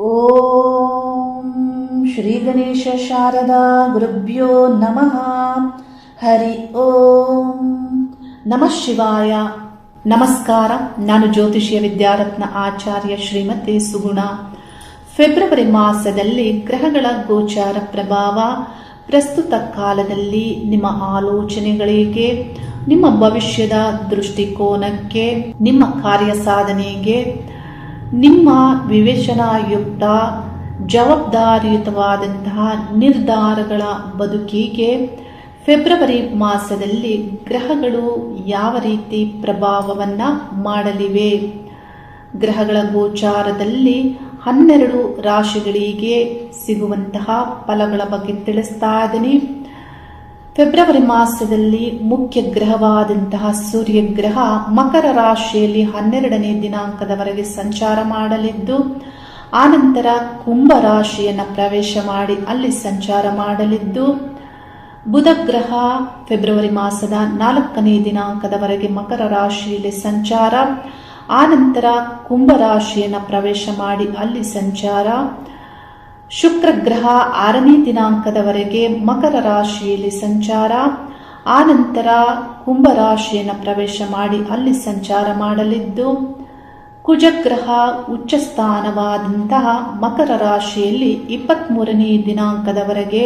ಓಂ ಶ್ರೀ ಗಣೇಶ ಶಾರದಾ ಗುರುಭ್ಯೋ ನಮಃ. ಹರಿ ಓಂ. ನಮಃ ಶಿವಾಯ. ನಮಸ್ಕಾರ. ನಾನು ಜ್ಯೋತಿಷ್ಯ ವಿದ್ಯಾರತ್ನ ಆಚಾರ್ಯ ಶ್ರೀಮತಿ ಸುಗುಣ. ಫೆಬ್ರವರಿ ಮಾಸದಲ್ಲಿ ಗ್ರಹಗಳ ಗೋಚಾರ ಪ್ರಭಾವ. ಪ್ರಸ್ತುತ ಕಾಲದಲ್ಲಿ ನಿಮ್ಮ ಆಲೋಚನೆಗಳಿಗೆ, ನಿಮ್ಮ ಭವಿಷ್ಯದ ದೃಷ್ಟಿಕೋನಕ್ಕೆ, ನಿಮ್ಮ ಕಾರ್ಯ ಸಾಧನೆಗೆ ನಿಮ್ಮ ವಿವೇಚನಾಯುಕ್ತ, ಜವಾಬ್ದಾರಿಯುತವಾದಂತಹ ನಿರ್ಧಾರಗಳ ಬದುಕಿಗೆ ಫೆಬ್ರವರಿ ಮಾಸದಲ್ಲಿ ಗ್ರಹಗಳು ಯಾವ ರೀತಿ ಪ್ರಭಾವವನ್ನು ಮಾಡಲಿವೆ? ಗ್ರಹಗಳ ಗೋಚಾರದಲ್ಲಿ ಹನ್ನೆರಡು ರಾಶಿಗಳಿಗೆ ಸಿಗುವಂತಹ ಫಲಗಳ ಬಗ್ಗೆ ತಿಳಿಸ್ತಾ ಇದ್ದೀನಿ. ಫೆಬ್ರವರಿ ಮಾಸದಲ್ಲಿ ಮುಖ್ಯ ಗ್ರಹವಾದಂತಹ ಸೂರ್ಯ ಗ್ರಹ ಮಕರ ರಾಶಿಯಲ್ಲಿ ಹನ್ನೆರಡನೇ ದಿನಾಂಕದವರೆಗೆ ಸಂಚಾರ ಮಾಡಲಿದ್ದು, ಆನಂತರ ಕುಂಭ ರಾಶಿಯನ್ನು ಪ್ರವೇಶ ಮಾಡಿ ಅಲ್ಲಿ ಸಂಚಾರ ಮಾಡಲಿದ್ದು, ಬುಧ ಗ್ರಹ ಫೆಬ್ರವರಿ ಮಾಸದ ನಾಲ್ಕನೇ ದಿನಾಂಕದವರೆಗೆ ಮಕರ ರಾಶಿಯಲ್ಲಿ ಸಂಚಾರ, ಆನಂತರ ಕುಂಭ ರಾಶಿಯನ್ನು ಪ್ರವೇಶ ಮಾಡಿ ಅಲ್ಲಿ ಸಂಚಾರ ಶುಕ್ರ ಗ್ರಹ ಆರನೇ ದಿನಾಂಕದವರೆಗೆ ಮಕರ ರಾಶಿಯಲ್ಲಿ ಸಂಚಾರ, ಆನಂತರ ಕುಂಭರಾಶಿಯನ್ನು ಪ್ರವೇಶ ಮಾಡಿ ಅಲ್ಲಿ ಸಂಚಾರ ಮಾಡಲಿದ್ದು, ಕುಜಗ್ರಹ ಉಚ್ಚ ಸ್ಥಾನವಾದಂತಹ ಮಕರ ರಾಶಿಯಲ್ಲಿ ಇಪ್ಪತ್ತ್ಮೂರನೇ ದಿನಾಂಕದವರೆಗೆ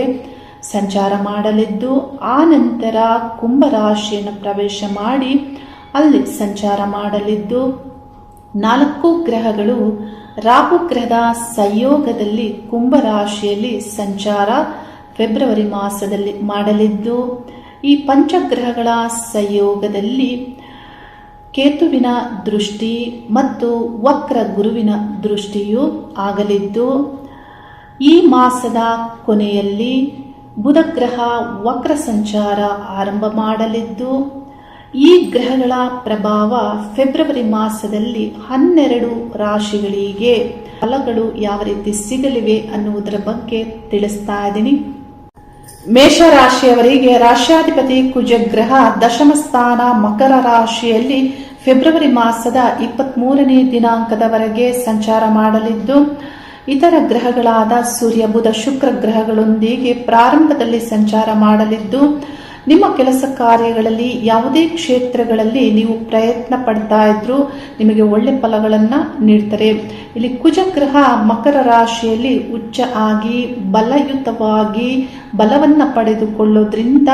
ಸಂಚಾರ ಮಾಡಲಿದ್ದು, ಆನಂತರ ಕುಂಭ ಕುಂಭರಾಶಿಯನ್ನು ಪ್ರವೇಶ ಮಾಡಿ ಅಲ್ಲಿ ಸಂಚಾರ ಮಾಡಲಿದ್ದು, ನಾಲ್ಕು ಗ್ರಹಗಳು ರಾಹು ಗ್ರಹದ ಸಂಯೋಗದಲ್ಲಿ ಕುಂಭ ರಾಶಿಯಲ್ಲಿ ಸಂಚಾರ ಫೆಬ್ರವರಿ ಮಾಸದಲ್ಲಿ ಮಾಡಲಿದ್ದು, ಈ ಪಂಚಗ್ರಹಗಳ ಸಂಯೋಗದಲ್ಲಿ ಕೇತುವಿನ ದೃಷ್ಟಿ ಮತ್ತು ವಕ್ರ ಗುರುವಿನ ದೃಷ್ಟಿಯು ಆಗಲಿದ್ದು, ಈ ಮಾಸದ ಕೊನೆಯಲ್ಲಿ ಬುಧಗ್ರಹ ವಕ್ರ ಸಂಚಾರ ಆರಂಭ ಮಾಡಲಿದ್ದು ಈ ಗ್ರಹಗಳ ಪ್ರಭಾವ ಫೆಬ್ರವರಿ ಮಾಸದಲ್ಲಿ ಹನ್ನೆರಡು ರಾಶಿಗಳಿಗೆ ಫಲಗಳು ಯಾವ ರೀತಿ ಸಿಗಲಿವೆ ಅನ್ನುವುದರ ಬಗ್ಗೆ ತಿಳಿಸ್ತಾ ಇದ್ದೀನಿ. ಮೇಷರಾಶಿಯವರಿಗೆ ರಾಶ್ಯಾಧಿಪತಿ ಕುಜಗ್ರಹ ದಶಮ ಸ್ಥಾನ ಮಕರ ರಾಶಿಯಲ್ಲಿ ಫೆಬ್ರವರಿ ಮಾಸದ ಇಪ್ಪತ್ತ್ ಮೂರನೇ ದಿನಾಂಕದವರೆಗೆ ಸಂಚಾರ ಮಾಡಲಿದ್ದು, ಇತರ ಗ್ರಹಗಳಾದ ಸೂರ್ಯ, ಬುಧ, ಶುಕ್ರ ಗ್ರಹಗಳೊಂದಿಗೆ ಪ್ರಾರಂಭದಲ್ಲಿ ಸಂಚಾರ ಮಾಡಲಿದ್ದು ನಿಮ್ಮ ಕೆಲಸ ಕಾರ್ಯಗಳಲ್ಲಿ ಯಾವುದೇ ಕ್ಷೇತ್ರಗಳಲ್ಲಿ ನೀವು ಪ್ರಯತ್ನ ಪಡ್ತಾ ಇದ್ರು ನಿಮಗೆ ಒಳ್ಳೆ ಫಲಗಳನ್ನು ನೀಡ್ತಾರೆ. ಇಲ್ಲಿ ಕುಜಗ್ರಹ ಮಕರ ರಾಶಿಯಲ್ಲಿ ಉಚ್ಚ ಆಗಿ, ಬಲಯುತವಾಗಿ ಬಲವನ್ನು ಪಡೆದುಕೊಳ್ಳೋದ್ರಿಂದ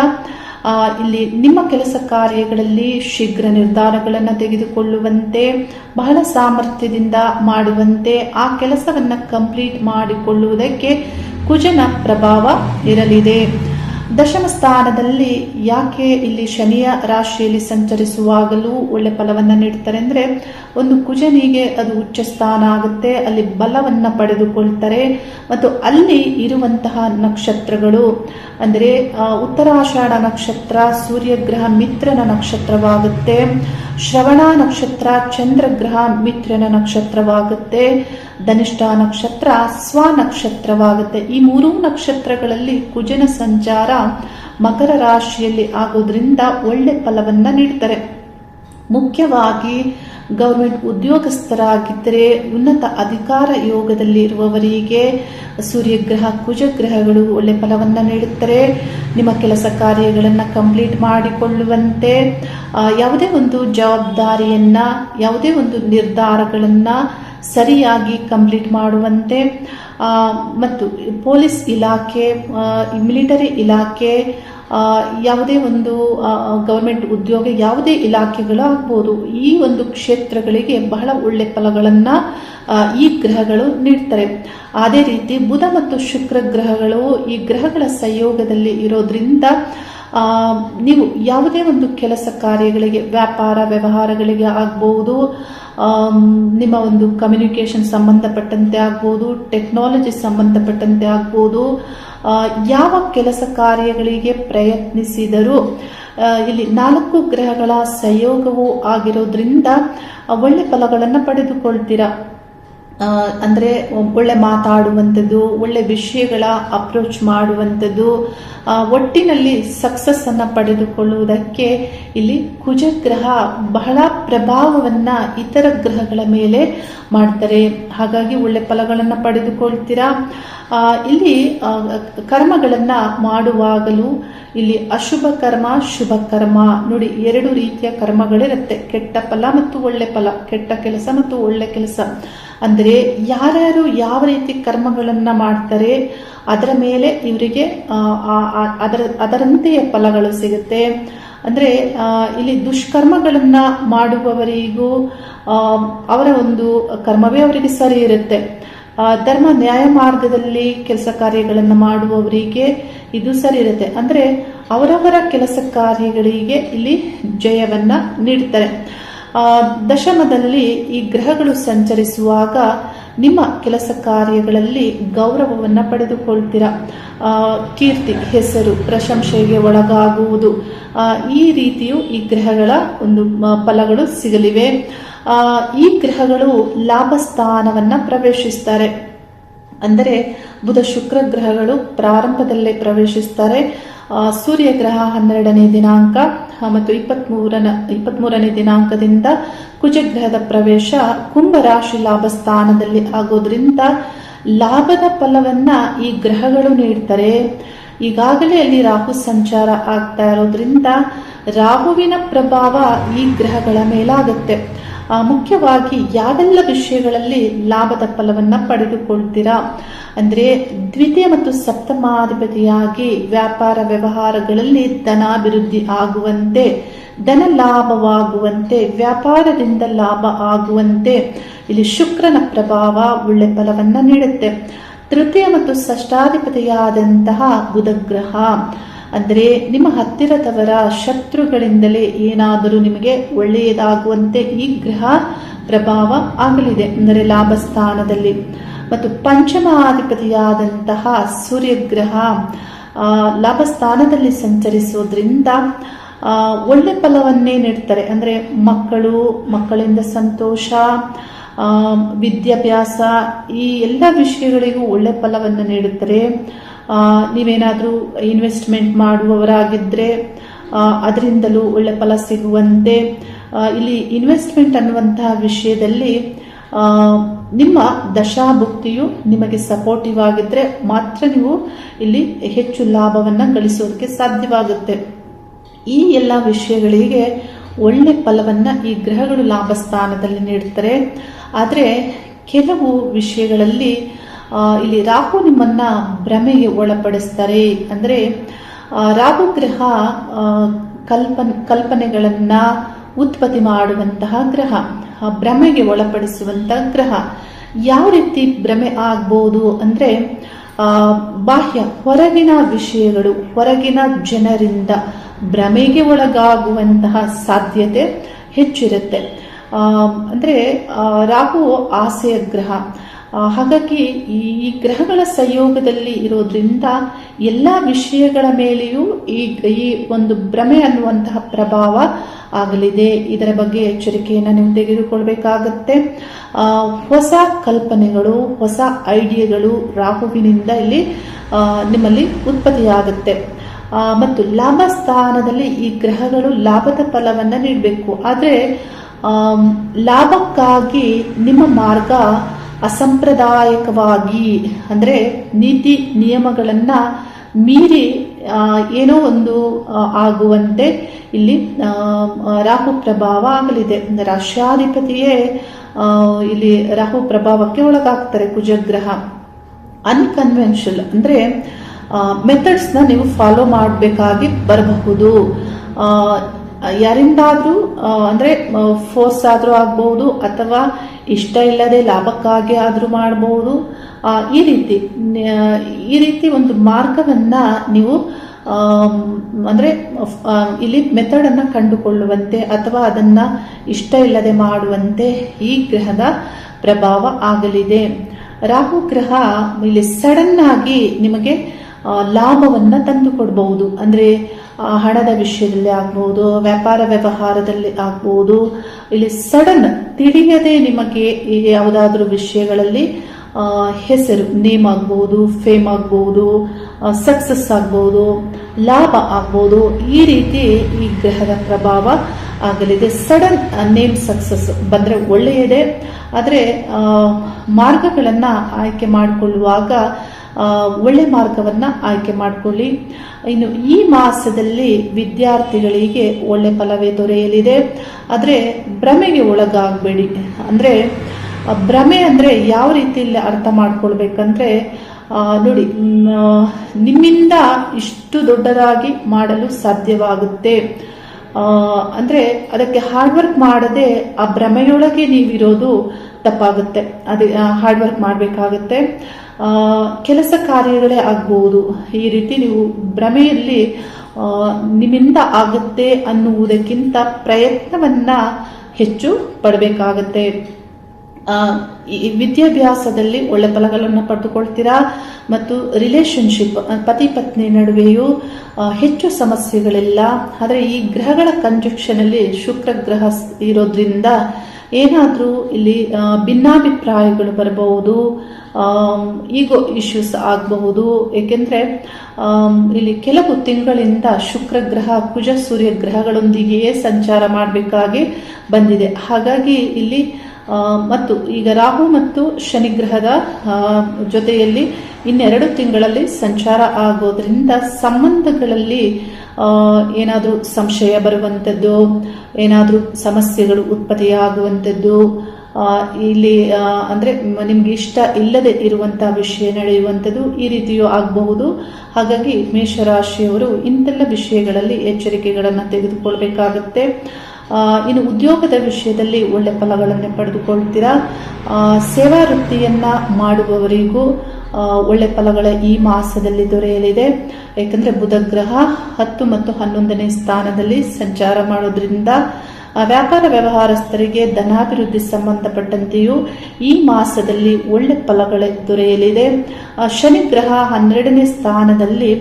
ಇಲ್ಲಿ ನಿಮ್ಮ ಕೆಲಸ ಕಾರ್ಯಗಳಲ್ಲಿ ಶೀಘ್ರ ನಿರ್ಧಾರಗಳನ್ನು ತೆಗೆದುಕೊಳ್ಳುವಂತೆ, ಬಹಳ ಸಾಮರ್ಥ್ಯದಿಂದ ಮಾಡುವಂತೆ, ಆ ಕೆಲಸವನ್ನು ಕಂಪ್ಲೀಟ್ ಮಾಡಿಕೊಳ್ಳುವುದಕ್ಕೆ ಕುಜನ ಪ್ರಭಾವ ಇರಲಿದೆ. ದಶಮ ಸ್ಥಾನದಲ್ಲಿ ಯಾಕೆ ಇಲ್ಲಿ ಶನಿಯ ರಾಶಿಯಲ್ಲಿ ಸಂಚರಿಸುವಾಗಲೂ ಒಳ್ಳೆ ಫಲವನ್ನು ನೀಡ್ತಾರೆ ಅಂದರೆ ಒಂದು ಕುಜನಿಗೆ ಅದು ಉಚ್ಚ ಸ್ಥಾನ ಆಗುತ್ತೆ, ಅಲ್ಲಿ ಬಲವನ್ನು ಪಡೆದುಕೊಳ್ತಾರೆ ಮತ್ತು ಅಲ್ಲಿ ಇರುವಂತಹ ನಕ್ಷತ್ರಗಳು ಅಂದರೆ ಉತ್ತರಾಷಾಢ ನಕ್ಷತ್ರ, ಸೂರ್ಯಗ್ರಹ ಮಿತ್ರನ ನಕ್ಷತ್ರವಾಗುತ್ತೆ, ಶ್ರವಣ ನಕ್ಷತ್ರ, ಚಂದ್ರಗ್ರಹ ಮಿತ್ರನ ನಕ್ಷತ್ರವಾಗುತ್ತೆ, ಧನಿಷ್ಠ ನಕ್ಷತ್ರ, ಸ್ವ ನಕ್ಷತ್ರವಾಗುತ್ತೆ. ಈ ಮೂರೂ ನಕ್ಷತ್ರಗಳಲ್ಲಿ ಕುಜನ ಸಂಚಾರ ಮಕರ ರಾಶಿಯಲ್ಲಿ ಆಗೋದ್ರಿಂದ ಒಳ್ಳೆ ಫಲವನ್ನ ನೀಡ್ತಾರೆ. ಮುಖ್ಯವಾಗಿ ಗೌರ್ಮೆಂಟ್ ಉದ್ಯೋಗಸ್ಥರಾಗಿದ್ದರೆ ಉನ್ನತ ಅಧಿಕಾರ ಯೋಗದಲ್ಲಿ ಇರುವವರಿಗೆ ಸೂರ್ಯಗ್ರಹ, ಕುಜಗ್ರಹಗಳು ಒಳ್ಳೆ ಫಲವನ್ನು ನೀಡುತ್ತಾರೆ. ನಿಮ್ಮ ಕೆಲಸ ಕಾರ್ಯಗಳನ್ನು ಕಂಪ್ಲೀಟ್ ಮಾಡಿಕೊಳ್ಳುವಂತೆ ಯಾವುದೇ ಒಂದು ಜವಾಬ್ದಾರಿಯನ್ನು, ಯಾವುದೇ ಒಂದು ನಿರ್ಧಾರಗಳನ್ನು ಸರಿಯಾಗಿ ಕಂಪ್ಲೀಟ್ ಮಾಡುವಂತೆ ಮತ್ತು ಪೊಲೀಸ್ ಇಲಾಖೆ ಮಿಲಿಟರಿ ಇಲಾಖೆ ಯಾವುದೇ ಒಂದು ಗೌರ್ಮೆಂಟ್ ಉದ್ಯೋಗ ಯಾವುದೇ ಇಲಾಖೆಗಳಾಗ್ಬೋದು ಈ ಒಂದು ಕ್ಷೇತ್ರಗಳಿಗೆ ಬಹಳ ಒಳ್ಳೆ ಫಲಗಳನ್ನು ಈ ಗ್ರಹಗಳು ನೀಡ್ತಾರೆ ಅದೇ ರೀತಿ ಬುಧ ಮತ್ತು ಶುಕ್ರ ಗ್ರಹಗಳು ಈ ಗ್ರಹಗಳ ಸಂಯೋಗದಲ್ಲಿ ಇರೋದ್ರಿಂದ ನೀವು ಯಾವುದೇ ಒಂದು ಕೆಲಸ ಕಾರ್ಯಗಳಿಗೆ, ವ್ಯಾಪಾರ ವ್ಯವಹಾರಗಳಿಗೆ ಆಗ್ಬೋದು ನಿಮ್ಮ ಒಂದು ಕಮ್ಯುನಿಕೇಷನ್ ಸಂಬಂಧಪಟ್ಟಂತೆ ಆಗ್ಬೋದು ಟೆಕ್ನಾಲಜಿ ಸಂಬಂಧಪಟ್ಟಂತೆ ಆಗ್ಬೋದು ಯಾವ ಕೆಲಸ ಕಾರ್ಯಗಳಿಗೆ ಪ್ರಯತ್ನಿಸಿದರೂ ಇಲ್ಲಿ ನಾಲ್ಕು ಗ್ರಹಗಳ ಸಹಯೋಗವೂ ಆಗಿರೋದ್ರಿಂದ ಒಳ್ಳೆ ಫಲಗಳನ್ನು ಪಡೆದುಕೊಳ್ತೀರಾ? ಅಂದ್ರೆ ಒಳ್ಳೆ ಮಾತಾಡುವಂಥದ್ದು, ಒಳ್ಳೆ ವಿಷಯಗಳ ಅಪ್ರೋಚ್ ಮಾಡುವಂಥದ್ದು ಒಟ್ಟಿನಲ್ಲಿ ಸಕ್ಸಸ್ಸನ್ನು ಪಡೆದುಕೊಳ್ಳುವುದಕ್ಕೆ ಇಲ್ಲಿ ಕುಜಗ್ರಹ ಬಹಳ ಪ್ರಭಾವವನ್ನ ಇತರ ಗ್ರಹಗಳ ಮೇಲೆ ಮಾಡ್ತಾರೆ. ಹಾಗಾಗಿ ಒಳ್ಳೆ ಫಲಗಳನ್ನು ಪಡೆದುಕೊಳ್ತೀರಾ? ಇಲ್ಲಿ ಕರ್ಮಗಳನ್ನ ಮಾಡುವಾಗಲೂ ಇಲ್ಲಿ ಅಶುಭ ಕರ್ಮ, ಶುಭ ಕರ್ಮ. ನೋಡಿ, ಎರಡು ರೀತಿಯ ಕರ್ಮಗಳಿರುತ್ತೆ. ಕೆಟ್ಟ ಫಲ ಮತ್ತು ಒಳ್ಳೆ ಫಲ. ಕೆಟ್ಟ ಕೆಲಸ ಮತ್ತು ಒಳ್ಳೆ ಕೆಲಸ. ಅಂದ್ರೆ ಯಾರ್ಯಾರು ಯಾವ ರೀತಿ ಕರ್ಮಗಳನ್ನು ಮಾಡ್ತಾರೆ, ಅದರ ಮೇಲೆ ಇವರಿಗೆ ಅದರ, ಅದರಂತೆಯೇ ಫಲಗಳು ಸಿಗುತ್ತೆ. ಅಂದರೆ ಇಲ್ಲಿ ದುಷ್ಕರ್ಮಗಳನ್ನು ಮಾಡುವವರಿಗೂ ಅವರ ಒಂದು ಕರ್ಮವೇ ಅವರಿಗೆ ಸರಿ ಇರುತ್ತೆ. ಧರ್ಮ ನ್ಯಾಯ ಮಾರ್ಗದಲ್ಲಿ ಕೆಲಸ ಕಾರ್ಯಗಳನ್ನು ಮಾಡುವವರಿಗೆ ಇದು ಸರಿ ಇರುತ್ತೆ. ಅಂದರೆ ಅವರವರ ಕೆಲಸ ಕಾರ್ಯಗಳಿಗೆ ಇಲ್ಲಿ ಜಯವನ್ನು ನೀಡ್ತಾರೆ. ದಶಮದಲ್ಲಿ ಈ ಗ್ರಹಗಳು ಸಂಚರಿಸುವಾಗ ನಿಮ್ಮ ಕೆಲಸ ಕಾರ್ಯಗಳಲ್ಲಿ ಗೌರವವನ್ನು ಪಡೆದುಕೊಳ್ತೀರಾ? ಕೀರ್ತಿ, ಹೆಸರು, ಪ್ರಶಂಸೆಗೆ ಒಳಗಾಗುವುದು. ಈ ರೀತಿಯು ಈ ಗ್ರಹಗಳ ಒಂದು ಫಲಗಳು ಸಿಗಲಿವೆ. ಈ ಗ್ರಹಗಳು ಲಾಭ ಸ್ಥಾನವನ್ನ ಪ್ರವೇಶಿಸ್ತಾರೆ. ಅಂದರೆ ಬುಧ ಶುಕ್ರ ಗ್ರಹಗಳು ಪ್ರಾರಂಭದಲ್ಲೇ ಪ್ರವೇಶಿಸ್ತಾರೆ. ಆ, ಸೂರ್ಯ ಗ್ರಹ ಹನ್ನೆರಡನೇ ದಿನಾಂಕ ಮತ್ತು ಇಪ್ಪತ್ಮೂರನ ಇಪ್ಪತ್ಮೂರನೇ ದಿನಾಂಕದಿಂದ ಕುಜಗ್ರಹದ ಪ್ರವೇಶ ಕುಂಭ ರಾಶಿ ಲಾಭ ಸ್ಥಾನದಲ್ಲಿ ಆಗೋದ್ರಿಂದ ಲಾಭದ ಫಲವನ್ನ ಈ ಗ್ರಹಗಳು ನೀಡ್ತಾರೆ. ಈಗಾಗಲೇ ಅಲ್ಲಿ ರಾಹು ಸಂಚಾರ ಆಗ್ತಾ ಇರೋದ್ರಿಂದ ರಾಹುವಿನ ಪ್ರಭಾವ ಈ ಗ್ರಹಗಳ ಮೇಲಾಗುತ್ತೆ. ಮುಖ್ಯವಾಗಿ ಯಾವೆಲ್ಲ ವಿಷಯಗಳಲ್ಲಿ ಲಾಭದ ಫಲವನ್ನ ಪಡೆದುಕೊಳ್ತೀರಾ? ಅಂದ್ರೆ ದ್ವಿತೀಯ ಮತ್ತು ಸಪ್ತಮಾಧಿಪತಿಯಾಗಿ ವ್ಯಾಪಾರ ವ್ಯವಹಾರಗಳಲ್ಲಿ ಧನಾಭಿವೃದ್ಧಿ ಆಗುವಂತೆ, ಧನ ಲಾಭವಾಗುವಂತೆ, ವ್ಯಾಪಾರದಿಂದ ಲಾಭ ಆಗುವಂತೆ ಇಲ್ಲಿ ಶುಕ್ರನ ಪ್ರಭಾವ ಒಳ್ಳೆ ಫಲವನ್ನ ನೀಡುತ್ತೆ. ತೃತೀಯ ಮತ್ತು ಷಷ್ಟಾಧಿಪತಿಯಾದಂತಹ ಬುಧಗ್ರಹ ಅಂದರೆ ನಿಮ್ಮ ಹತ್ತಿರದವರ ಶತ್ರುಗಳಿಂದಲೇ ಏನಾದರೂ ನಿಮಗೆ ಒಳ್ಳೆಯದಾಗುವಂತೆ ಈ ಗ್ರಹ ಪ್ರಭಾವ ಆಗಲಿದೆ. ಅಂದರೆ ಲಾಭ ಸ್ಥಾನದಲ್ಲಿ ಮತ್ತು ಪಂಚಮಾಧಿಪತಿಯಾದಂತಹ ಸೂರ್ಯಗ್ರಹ ಗ್ರಹ ಲಾಭ ಸ್ಥಾನದಲ್ಲಿ ಸಂಚರಿಸೋದ್ರಿಂದ ಒಳ್ಳೆ ಫಲವನ್ನೇ ನೀಡ್ತಾರೆ. ಅಂದರೆ ಮಕ್ಕಳು, ಮಕ್ಕಳಿಂದ ಸಂತೋಷ ವಿದ್ಯಾಭ್ಯಾಸ, ಈ ಎಲ್ಲ ವಿಷಯಗಳಿಗೂ ಒಳ್ಳೆ ಫಲವನ್ನು ನೀಡುತ್ತಾರೆ. ನೀವೇನಾದರೂ ಇನ್ವೆಸ್ಟ್ಮೆಂಟ್ ಮಾಡುವವರಾಗಿದ್ದರೆ ಅದರಿಂದಲೂ ಒಳ್ಳೆ ಫಲ ಸಿಗುವಂತೆ. ಇಲ್ಲಿ ಇನ್ವೆಸ್ಟ್ಮೆಂಟ್ ಅನ್ನುವಂತಹ ವಿಷಯದಲ್ಲಿ ನಿಮ್ಮ ದಶಾಭುಕ್ತಿಯು ನಿಮಗೆ ಸಪೋರ್ಟಿವ್ ಆಗಿದ್ರೆ ಮಾತ್ರ ನೀವು ಇಲ್ಲಿ ಹೆಚ್ಚು ಲಾಭವನ್ನ ಗಳಿಸೋದಕ್ಕೆ ಸಾಧ್ಯವಾಗುತ್ತೆ. ಈ ಎಲ್ಲ ವಿಷಯಗಳಿಗೆ ಒಳ್ಳೆ ಫಲವನ್ನ ಈ ಗ್ರಹಗಳು ಲಾಭ ಸ್ಥಾನದಲ್ಲಿ ನೀಡ್ತಾರೆ. ಆದರೆ ಕೆಲವು ವಿಷಯಗಳಲ್ಲಿ ಇಲ್ಲಿ ರಾಹು ನಿಮ್ಮನ್ನ ಭ್ರಮೆಗೆ ಒಳಪಡಿಸ್ತಾರೆ. ಅಂದ್ರೆ ರಾಹು ಗ್ರಹ ಕಲ್ಪನೆ, ಕಲ್ಪನೆಗಳನ್ನು ಉತ್ಪತ್ತಿ ಮಾಡುವಂತಹ ಗ್ರಹ ಭ್ರಮೆಗೆ ಒಳಪಡಿಸುವಂತಹ ಗ್ರಹ. ಯಾವ ರೀತಿ ಭ್ರಮೆ ಆಗ್ಬೋದು ಅಂದ್ರೆ ಬಾಹ್ಯ ಹೊರಗಿನ ವಿಷಯಗಳು, ಹೊರಗಿನ ಜನರಿಂದ ಭ್ರಮೆಗೆ ಒಳಗಾಗುವಂತಹ ಸಾಧ್ಯತೆ ಹೆಚ್ಚಿರುತ್ತೆ. ಅಂದ್ರೆ ರಾಹು ಆಸೆಯ ಗ್ರಹ ಹಾಗಾಗಿ ಈ ಗ್ರಹಗಳ ಸಂಯೋಗದಲ್ಲಿ ಇರೋದ್ರಿಂದ ಎಲ್ಲ ವಿಷಯಗಳ ಮೇಲೆಯೂ ಈ ಈ ಒಂದು ಭ್ರಮೆ ಅನ್ನುವಂತಹ ಪ್ರಭಾವ ಆಗಲಿದೆ. ಇದರ ಬಗ್ಗೆ ಎಚ್ಚರಿಕೆಯನ್ನು ನೀವು ತೆಗೆದುಕೊಳ್ಬೇಕಾಗತ್ತೆ. ಹೊಸ ಕಲ್ಪನೆಗಳು, ಹೊಸ ಐಡಿಯಾಗಳು ರಾಹುವಿನಿಂದ ಇಲ್ಲಿ ನಿಮ್ಮಲ್ಲಿ ಉತ್ಪತ್ತಿಯಾಗುತ್ತೆ. ಮತ್ತು ಲಾಭ ಸ್ಥಾನದಲ್ಲಿ ಈ ಗ್ರಹಗಳು ಲಾಭದ ಫಲವನ್ನು ನೀಡಬೇಕು. ಆದರೆ ಲಾಭಕ್ಕಾಗಿ ನಿಮ್ಮ ಮಾರ್ಗ ಅಸಂಪ್ರದಾಯಕವಾಗಿ, ಅಂದ್ರೆ ನೀತಿ ನಿಯಮಗಳನ್ನು ಮೀರಿ ಏನೋ ಒಂದು ಆಗುವಂತೆ ಇಲ್ಲಿ ರಾಹು ಪ್ರಭಾವ ಆಗಲಿದೆ. ರಾಷ್ಟ್ರಾಧಿಪತಿಯೇ ಇಲ್ಲಿ ರಾಹು ಪ್ರಭಾವಕ್ಕೆ ಒಳಗಾಗ್ತಾರೆ ಕುಜಗ್ರಹ. ಅನ್ಕನ್ವೆನ್ಷನ್ ಅಂದ್ರೆ ಮೆಥಡ್ಸ್ನ ನೀವು ಫಾಲೋ ಮಾಡಬೇಕಾಗಿ ಬರಬಹುದು. ಯಾರಿಂದಾದರೂ ಅಂದರೆ ಫೋರ್ಸ್ ಆದ್ರೂ ಆಗ್ಬಹುದು, ಅಥವಾ ಇಷ್ಟ ಇಲ್ಲದೆ ಲಾಭಕ್ಕಾಗಿ ಆದ್ರೂ ಮಾಡಬಹುದು ಆ, ಈ ರೀತಿ ಈ ರೀತಿ ಒಂದು ಮಾರ್ಗವನ್ನು ನೀವು ಅಂದರೆ ಇಲ್ಲಿ ಮೆಥಡ್ ಅನ್ನ ಕಂಡುಕೊಳ್ಳುವಂತೆ ಅಥವಾ ಅದನ್ನ ಇಷ್ಟ ಇಲ್ಲದೆ ಮಾಡುವಂತೆ ಈ ಗ್ರಹದ ಪ್ರಭಾವ ಆಗಲಿದೆ. ರಾಹು ಗ್ರಹ ಇಲ್ಲಿ ಸಡನ್ ಆಗಿ ನಿಮಗೆ ಲಾಭವನ್ನು ಲಾಭವನ್ನ ಅಂದರೆ ಹಣದ ವಿಷಯದಲ್ಲಿ ಆಗ್ಬಹುದು ವ್ಯಾಪಾರ ವ್ಯವಹಾರದಲ್ಲಿ ಆಗ್ಬಹುದು ಇಲ್ಲಿ ಸಡನ್ ತಿಳಿಯದೆ ನಿಮಗೆ ಯಾವುದಾದ್ರೂ ವಿಷಯಗಳಲ್ಲಿ ಹೆಸರು, ನೇಮ್ ಆಗ್ಬಹುದು ಫೇಮ್ ಆಗ್ಬಹುದು ಸಕ್ಸಸ್ ಆಗ್ಬಹುದು ಲಾಭ ಆಗ್ಬಹುದು ಈ ರೀತಿ ಈ ಗ್ರಹದ ಪ್ರಭಾವ ಆಗಲಿದೆ. ಸಡನ್ ನೇಮ್ ಸಕ್ಸಸ್ ಬಂದರೆ ಒಳ್ಳೆಯದೇ. ಆದರೆ ಮಾರ್ಗಗಳನ್ನು ಆಯ್ಕೆ ಮಾಡಿಕೊಳ್ಳುವಾಗ ಒಳ್ಳೆ ಮಾರ್ಗವನ್ನ ಆಯ್ಕೆ ಮಾಡಿಕೊಳ್ಳಿ. ಇನ್ನು ಈ ಮಾಸದಲ್ಲಿ ವಿದ್ಯಾರ್ಥಿಗಳಿಗೆ ಒಳ್ಳೆ ಫಲವೇ ದೊರೆಯಲಿದೆ. ಆದರೆ, ಭ್ರಮೆಗೆ ಒಳಗಾಗಬೇಡಿ. ಅಂದ್ರೆ ಭ್ರಮೆ ಅಂದ್ರೆ ಯಾವ ರೀತಿಯಲ್ಲಿ ಅರ್ಥ ಮಾಡ್ಕೊಳ್ಬೇಕಂದ್ರೆ ನೋಡಿ ನಿಮ್ಮಿಂದ ಇಷ್ಟು ದೊಡ್ಡದಾಗಿ ಮಾಡಲು ಸಾಧ್ಯವಾಗುತ್ತೆ. ಅಂದ್ರೆ ಅದಕ್ಕೆ ಹಾರ್ಡ್ ವರ್ಕ್ ಮಾಡದೆ ಆ ಭ್ರಮೆಯೊಳಗೆ ನೀವಿರೋದು ತಪ್ಪಾಗುತ್ತೆ. ಅದೇ ಹಾರ್ಡ್ ವರ್ಕ್ ಮಾಡಬೇಕಾಗುತ್ತೆ. ಕೆಲಸ ಕಾರ್ಯಗಳೇ ಆಗ್ಬಹುದು ಈ ರೀತಿ ನೀವು ಭ್ರಮೆಯಲ್ಲಿ ನಿಮ್ಮಿಂದ ಆಗುತ್ತೆ ಅನ್ನುವುದಕ್ಕಿಂತ ಪ್ರಯತ್ನವನ್ನ ಹೆಚ್ಚು ಪಡಬೇಕಾಗತ್ತೆ. ವಿದ್ಯಾಭ್ಯಾಸದಲ್ಲಿ ಒಳ್ಳೆ ಫಲಗಳನ್ನು ಪಡೆದುಕೊಳ್ತೀರಾ? ಮತ್ತು ರಿಲೇಶನ್ಶಿಪ್ ಪತಿ ಪತ್ನಿ ನಡುವೆಯೂ ಹೆಚ್ಚು ಸಮಸ್ಯೆಗಳಿಲ್ಲ. ಆದರೆ ಈ ಗ್ರಹಗಳ ಕಂಜಕ್ಷನ್ ಅಲ್ಲಿ ಶುಕ್ರ ಗ್ರಹ ಇರೋದ್ರಿಂದ ಏನಾದರೂ ಇಲ್ಲಿ ಭಿನ್ನಾಭಿಪ್ರಾಯಗಳು ಬರಬಹುದು ಈಗೋ ಇಶ್ಯೂಸ್ ಆಗಬಹುದು. ಏಕೆಂದರೆ ಇಲ್ಲಿ ಕೆಲವು ತಿಂಗಳಿಂದ ಶುಕ್ರ ಗ್ರಹ, ಕುಜ ಸೂರ್ಯ ಗ್ರಹಗಳೊಂದಿಗೆಯೇ ಸಂಚಾರ ಮಾಡಬೇಕಾಗಿ ಬಂದಿದೆ. ಹಾಗಾಗಿ ಇಲ್ಲಿ ಮತ್ತು ಈಗ ರಾಹು ಮತ್ತು ಶನಿ ಗ್ರಹದ ಆ, ಜೊತೆಯಲ್ಲಿ ಇನ್ನೆರಡು ತಿಂಗಳಲ್ಲಿ ಸಂಚಾರ ಆಗೋದ್ರಿಂದ ಸಂಬಂಧಗಳಲ್ಲಿ ಏನಾದರೂ ಸಂಶಯ ಬರುವಂಥದ್ದು ಏನಾದರೂ ಸಮಸ್ಯೆಗಳು ಉತ್ಪತ್ತಿಯಾಗುವಂಥದ್ದು ಇಲ್ಲಿ ಅಂದರೆ ನಿಮ್ಗೆ ಇಷ್ಟ ಇಲ್ಲದೆ ಇರುವಂಥ ವಿಷಯ ನಡೆಯುವಂಥದ್ದು ಈ ರೀತಿಯೂ ಆಗಬಹುದು. ಹಾಗಾಗಿ ಮೇಷರಾಶಿಯವರು ಇಂತೆಲ್ಲ ವಿಷಯಗಳಲ್ಲಿ ಎಚ್ಚರಿಕೆಗಳನ್ನು ತೆಗೆದುಕೊಳ್ಬೇಕಾಗತ್ತೆ. ಇನ್ನು ಉದ್ಯೋಗದ ವಿಷಯದಲ್ಲಿ ಒಳ್ಳೆ ಫಲಗಳನ್ನು ಪಡೆದುಕೊಳ್ತೀರಾ? ಸೇವಾ ವೃತ್ತಿಯನ್ನ ಮಾಡುವವರಿಗೂ ಒಳ್ಳೆ ಫಲಗಳ ಈ ಮಾಸದಲ್ಲಿ ದೊರೆಯಲಿದೆ. ಯಾಕಂದ್ರೆ ಬುಧ ಗ್ರಹ ಹತ್ತು ಮತ್ತು ಹನ್ನೊಂದನೇ ಸ್ಥಾನದಲ್ಲಿ ಸಂಚಾರ ಮಾಡೋದ್ರಿಂದ ವ್ಯಾಪಾರ ವ್ಯವಹಾರಸ್ಥರಿಗೆ ಧನಾಭಿವೃದ್ಧಿ ಸಂಬಂಧಪಟ್ಟಂತೆಯೂ ಈ ಮಾಸದಲ್ಲಿ ಒಳ್ಳೆ ಫಲಗಳೇ ದೊರೆಯಲಿದೆ. ಶನಿ ಗ್ರಹ ಹನ್ನೆರಡನೇ ಸ್ಥಾನದಲ್ಲಿ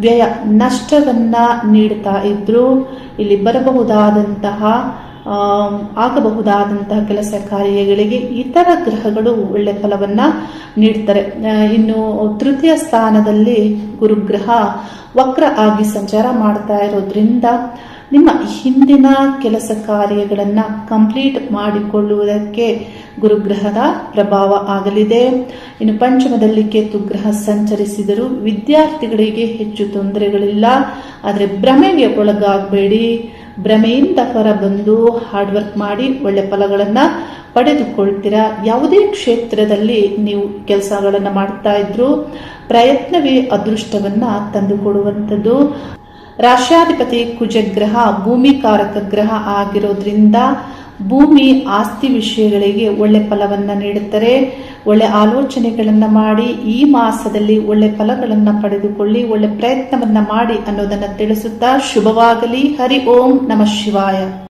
ವ್ಯಯ ನಷ್ಟವನ್ನ ನೀಡ್ತಾ ಇದ್ರು. ಇಲ್ಲಿ ಬರಬಹುದಾದಂತಹ ಆಗಬಹುದಾದಂತಹ ಕೆಲಸ ಕಾರ್ಯಗಳಿಗೆ ಇತರ ಗ್ರಹಗಳು ಒಳ್ಳೆ ಫಲವನ್ನ ನೀಡ್ತಾರೆ. ಇನ್ನು ತೃತೀಯ ಸ್ಥಾನದಲ್ಲಿ ಗುರುಗ್ರಹ ವಕ್ರ ಆಗಿ ಸಂಚಾರ ಮಾಡ್ತಾ ಇರೋದ್ರಿಂದ ನಿಮ್ಮ ಹಿಂದಿನ ಕೆಲಸ ಕಾರ್ಯಗಳನ್ನು ಕಂಪ್ಲೀಟ್ ಮಾಡಿಕೊಳ್ಳುವುದಕ್ಕೆ ಗುರುಗ್ರಹದ ಪ್ರಭಾವ ಆಗಲಿದೆ. ಇನ್ನು ಪಂಚಮದಲ್ಲಿ ಕೇತು ಗ್ರಹ ಸಂಚರಿಸಿದರೂ ವಿದ್ಯಾರ್ಥಿಗಳಿಗೆ ಹೆಚ್ಚು ತೊಂದರೆಗಳಿಲ್ಲ. ಆದರೆ ಭ್ರಮೆಗೆ ಒಳಗಾಗಬೇಡಿ. ಭ್ರಮೆಯಿಂದ ಹೊರಬಂದು ಹಾರ್ಡ್ ವರ್ಕ್ ಮಾಡಿ ಒಳ್ಳೆ ಫಲಗಳನ್ನು ಪಡೆದುಕೊಳ್ತೀರಾ? ಯಾವುದೇ ಕ್ಷೇತ್ರದಲ್ಲಿ ನೀವು ಕೆಲಸಗಳನ್ನು ಮಾಡ್ತಾ ಇದ್ರು ಪ್ರಯತ್ನವೇ ಅದೃಷ್ಟವನ್ನ ತಂದುಕೊಡುವಂಥದ್ದು. ರಾಷ್ಟ್ರಾಧಿಪತಿ ಕುಜಗ್ರಹ, ಭೂಮಿಕಾರಕ ಗ್ರಹ ಆಗಿರೋದ್ರಿಂದ ಭೂಮಿ ಆಸ್ತಿ ವಿಷಯಗಳಿಗೆ ಒಳ್ಳೆ ಫಲವನ್ನ ನೀಡುತ್ತಾರೆ ಒಳ್ಳೆ ಆಲೋಚನೆಗಳನ್ನು ಮಾಡಿ, ಈ ಮಾಸದಲ್ಲಿ ಒಳ್ಳೆ ಫಲಗಳನ್ನು ಪಡೆದುಕೊಳ್ಳಿ, ಒಳ್ಳೆ ಪ್ರಯತ್ನವನ್ನ ಮಾಡಿ ಅನ್ನೋದನ್ನ ತಿಳಿಸುತ್ತಾ ಶುಭವಾಗಲಿ. ಹರಿ ಓಂ, ನಮಃ ಶಿವಾಯ.